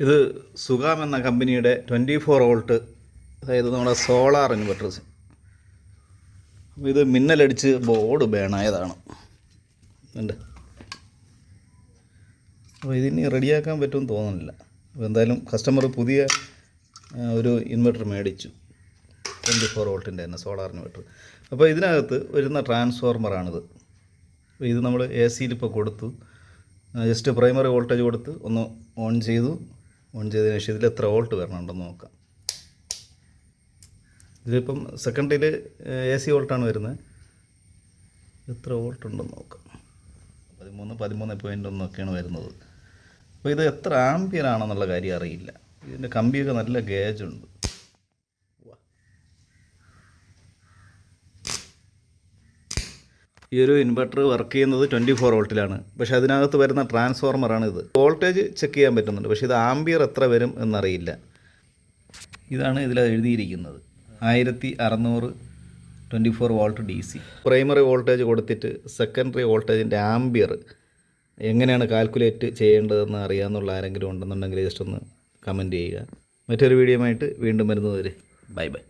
ഇത് സുഗാം എന്ന കമ്പനിയുടെ ട്വന്റി ഫോർ വോൾട്ട് അതായത് നമ്മുടെ സോളാർ ഇൻവെർട്ടേഴ്സ്. അപ്പോൾ ഇത് മിന്നലടിച്ച് ബോർഡ് ബേണായതാണ് ഉണ്ട് അപ്പോൾ ഇതിനി റെഡിയാക്കാൻ പറ്റുമെന്ന് തോന്നുന്നില്ല. അപ്പോൾ എന്തായാലും കസ്റ്റമർ പുതിയ ഒരു ഇൻവെർട്ടർ മേടിച്ചു. ട്വന്റി ഫോർ വോൾട്ടിന്റെ തന്നെ സോളാർ ഇൻവെർട്ടർ അപ്പോൾ ഇതിനകത്ത് വരുന്ന ട്രാൻസ്ഫോർമറാണിത് അപ്പോൾ ഇത് നമ്മൾ എ സിയിൽ ഇപ്പോൾ കൊടുത്തു. ജസ്റ്റ് പ്രൈമറി വോൾട്ടേജ് കൊടുത്ത് ഒന്ന് ഓൺ ചെയ്തു. ഓൺ ചെയ്തതിന് ശേഷം ഇതിൽ എത്ര വോൾട്ട് വരണമുണ്ടെന്ന് നോക്കാം. ഇതിലിപ്പം സെക്കൻഡിൽ എ സി വോൾട്ടാണ് വരുന്നത്. എത്ര വോൾട്ട് ഉണ്ടെന്ന് നോക്കാം. പതിമൂന്ന് പതിമൂന്ന് പോയിന്റ് ഒന്നൊക്കെയാണ് വരുന്നത്. അപ്പോൾ ഇത് എത്ര ആംബിയർ ആണെന്നുള്ള കാര്യം അറിയില്ല. ഇതിന്റെ കമ്പിയൊക്കെ നല്ല ഗേജ് ഈ ഒരു ഇൻവെർട്ടർ വർക്ക് ചെയ്യുന്നത് ട്വന്റി ഫോർ വോൾട്ടിലാണ്. പക്ഷേ അതിനകത്ത് വരുന്ന ട്രാൻസ്ഫോർമറാണ് ഇത്. വോൾട്ടേജ് ചെക്ക് ചെയ്യാൻ പറ്റുന്നുണ്ട്. പക്ഷേ ഇത് ആംബിയർ എത്ര വരും എന്നറിയില്ല. ഇതാണ് ഇതിൽ എഴുതിയിരിക്കുന്നത്. ആയിരത്തി അറുന്നൂറ് twenty four volt D C primary voltage കൊടുത്തിട്ട് സെക്കൻഡറി വോൾട്ടേജിന്റെ ആംബിയർ എങ്ങനെയാണ് കാൽക്കുലേറ്റ് ചെയ്യേണ്ടതെന്ന് അറിയാമെന്നുള്ള ആരെങ്കിലും ഉണ്ടെന്നുണ്ടെങ്കിൽ ജസ്റ്റ് ഒന്ന് കമന്റ് ചെയ്യുക. മറ്റൊരു വീഡിയോയുമായിട്ട് വീണ്ടും വരുന്നത് വരെ ബൈ ബൈ